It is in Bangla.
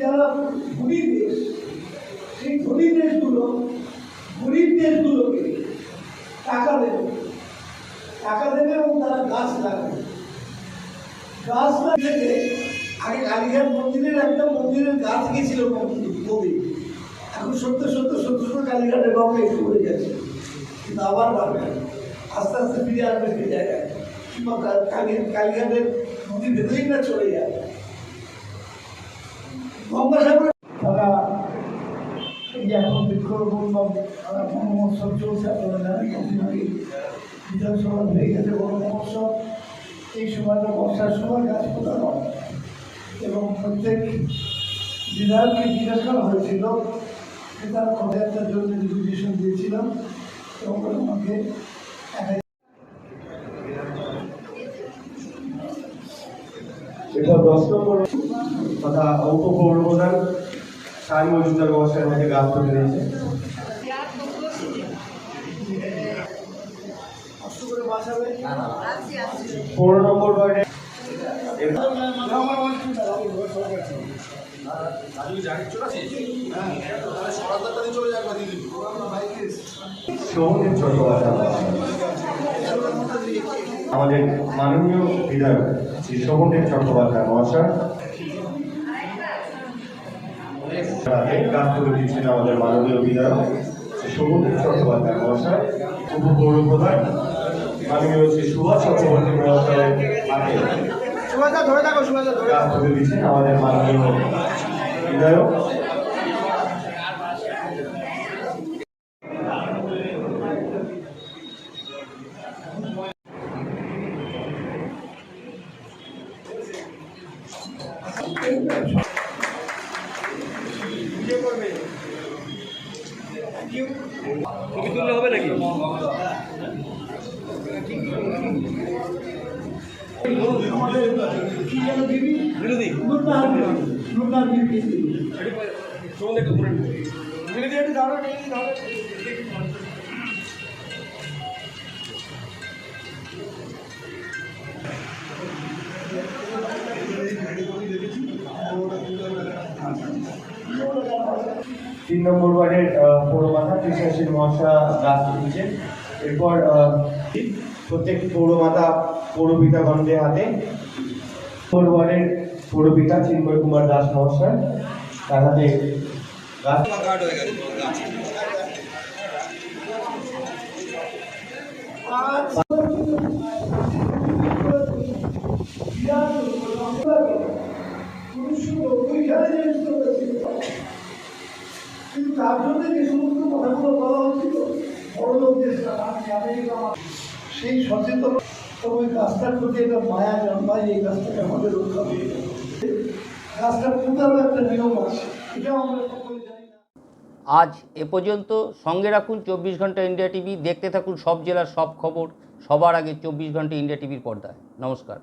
যারা ধনী দেশ, সেই ধনী দেশগুলো, গরিব দেশগুলোকে টাকা দেবে। টাকা দেবে এবং তারা গাছ লাগাবে। গাছ লাগিয়ে আগে কালীঘাট মন্দিরের একটা মন্দিরের গাছ গেছিল নদী। এখন সত্য সত্য সত্য সত্য কালীঘাটের গঙ্গা একটু পড়ে গেছে। কিন্তু আবার বাড়বে। আস্তে আস্তে ফিরে আসবে সেই জায়গায়। কিংবা কালীঘাটের নদীর ভেতরেই না চলে যায়। গঙ্গাসাগরে এখন বৃক্ষরোপণ বা তারা চলছে আপনারা জানেন হয়ে গেছে বন মহোৎসব এই সময়টা বর্ষার সময় গাছ এবং প্রত্যেক বিধায়ককে জিজ্ঞাসা করা হয়েছিল যে তার একটা জন্য দিয়েছিলাম এবং আমাকে এক দশ নম্বর তথা উপপৌরপ্রধান সাই মজুমদার মহাশয়ের মধ্যে গাছ তুলে দিয়েছে। পনেরো নম্বর ওয়ার্ডে সৌমিক চট্টোপাধ্যায়। আমাদের মাননীয় বিধায়ক শ্রী শোভনদেব চট্টোপাধ্যায় মহাশয়। তুলে দিচ্ছেন আমাদের মাননীয় বিধায়ক শ্রী শোভনদেব চট্টোপাধ্যায় মহাশয়। উপপৌরপ্রধান মাননীয় শ্রী সুভাষ চক্রবর্তী মহাশয়ের হাতে তুলে দিচ্ছেন আমাদের মাননীয় বিধায়ক। ছবি তুললে হবে নাকি আমাদের কি যেন দিবি বিরোধী নুরনার বিবি নুরনার বিবি চলুন একটু ঘুরে বিরোধী একটু তিন নম্বর ওয়ার্ডের পৌরমাতা কৃষ্ণাশীল মহাশয় গাছ তুলছেন এরপর প্রত্যেক পৌরমাতা পৌরপিতাগণদের হাতে। পৌর ওয়ার্ডের পৌরপিতা চিন্ময় কুমার দাস মহাশয়, তার হাতে জন্য যে সমস্ত কথাগুলো বলা সেই সচেতন গাছটার প্রতি একটা মায়া জন্মায়, এই গাছটাকে আমাদের রক্ষা গাছটা একটা নিয়ম আছে, এটাও আমরা আজ এ পর্যন্ত সঙ্গে রাখুন চব্বিশ ঘণ্টা ইন্ডিয়া টিভি, দেখতে থাকুন সব জেলার সব খবর, সবার আগে চব্বিশ ঘণ্টা ইন্ডিয়া টিভির পর্দায়। নমস্কার।